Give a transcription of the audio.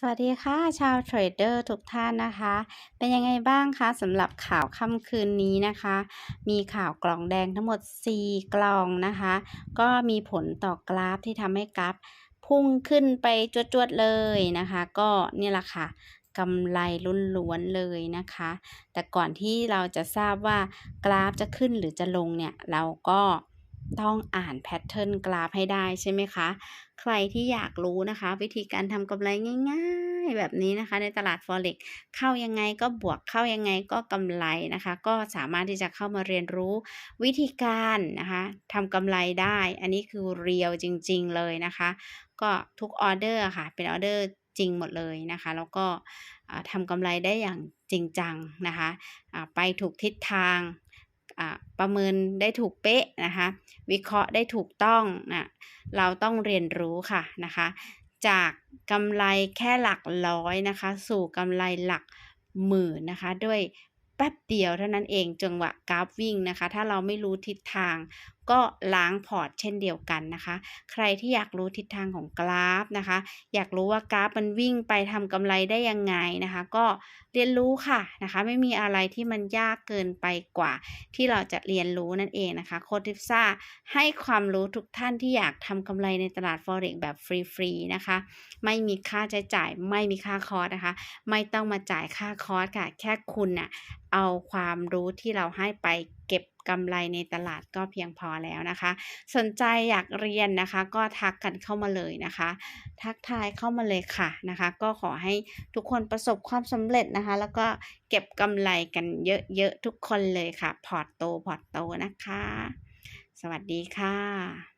สวัสดีค่ะ ชาวเทรดเดอร์ทุกท่านนะคะ เป็นยังไงบ้างคะสำหรับข่าวค่ำคืนนี้นะคะ มีข่าวกล่องแดงทั้งหมด 4 กล่องนะคะ ก็มีผลต่อกราฟที่ทำให้กราฟพุ่งขึ้นไปจวดๆเลยนะคะ ก็นี่แหละค่ะกำไรล้วนๆเลยนะคะ แต่ก่อนที่เราจะทราบว่ากราฟจะขึ้นหรือจะลงเนี่ย เราก็ ต้องอ่านแพทเทิร์นกราฟให้ได้ใช่ไหมคะ ใครที่อยากรู้นะคะ วิธีการทำกำไรง่ายๆ แบบนี้นะคะ ในตลาด Forex เข้ายังไงก็บวกเข้ายังไงก็กำไรนะคะ ก็สามารถที่จะเข้ามาเรียนรู้วิธีการนะคะทำกำไรได้ อันนี้คือเรียวจริงๆเลยนะคะ ก็ทุกออเดอร์ค่ะ เป็นออเดอร์จริงหมดเลยนะคะ แล้วก็ทำกำไรได้อย่างจริงจังนะคะ ไปถูกทิศทาง ประเมินได้ถูกเป๊ะนะคะ วิเคราะห์ได้ถูกต้องนะเราต้องเรียนรู้ค่ะนะคะ จากกำไรแค่หลักร้อยนะคะ สู่กำไรหลักหมื่นนะคะ ด้วยแป๊บเดียวเท่านั้นเองจังหวะกราฟวิ่งนะคะ ถ้าเราไม่รู้ทิศทาง ก็ล้างพอร์ตเช่นเดียวกันนะคะ ใครที่อยากรู้ทิศทางของกราฟนะคะ อยากรู้ว่ากราฟมันวิ่งไปทำกำไรได้ยังไงนะคะ ก็เรียนรู้ค่ะนะคะ ไม่มีอะไรที่มันยากเกินไปกว่า ที่เราจะเรียนรู้นั่นเองนะคะโคทิฟซ่าให้ความรู้ทุกท่านที่อยากทำกำไรในตลาด Forex แบบฟรีๆนะคะ ไม่มีค่าใช้จ่ายไม่มีค่าคอร์สนะคะ ไม่ต้องมาจ่ายค่าคอร์สค่ะ แค่คุณน่ะเอาความรู้ที่เราให้ไป เก็บกำไรในตลาดก็เพียงพอแล้วนะคะ สนใจอยากเรียนนะคะก็ทักกันเข้ามาเลยนะคะ ทักทายเข้ามาเลยค่ะนะคะ ก็ขอให้ทุกคนประสบความสำเร็จนะคะ แล้วก็เก็บกำไรกันเยอะๆทุกคนเลยค่ะ พอร์ตโตพอร์ตโตนะคะ สวัสดีค่ะ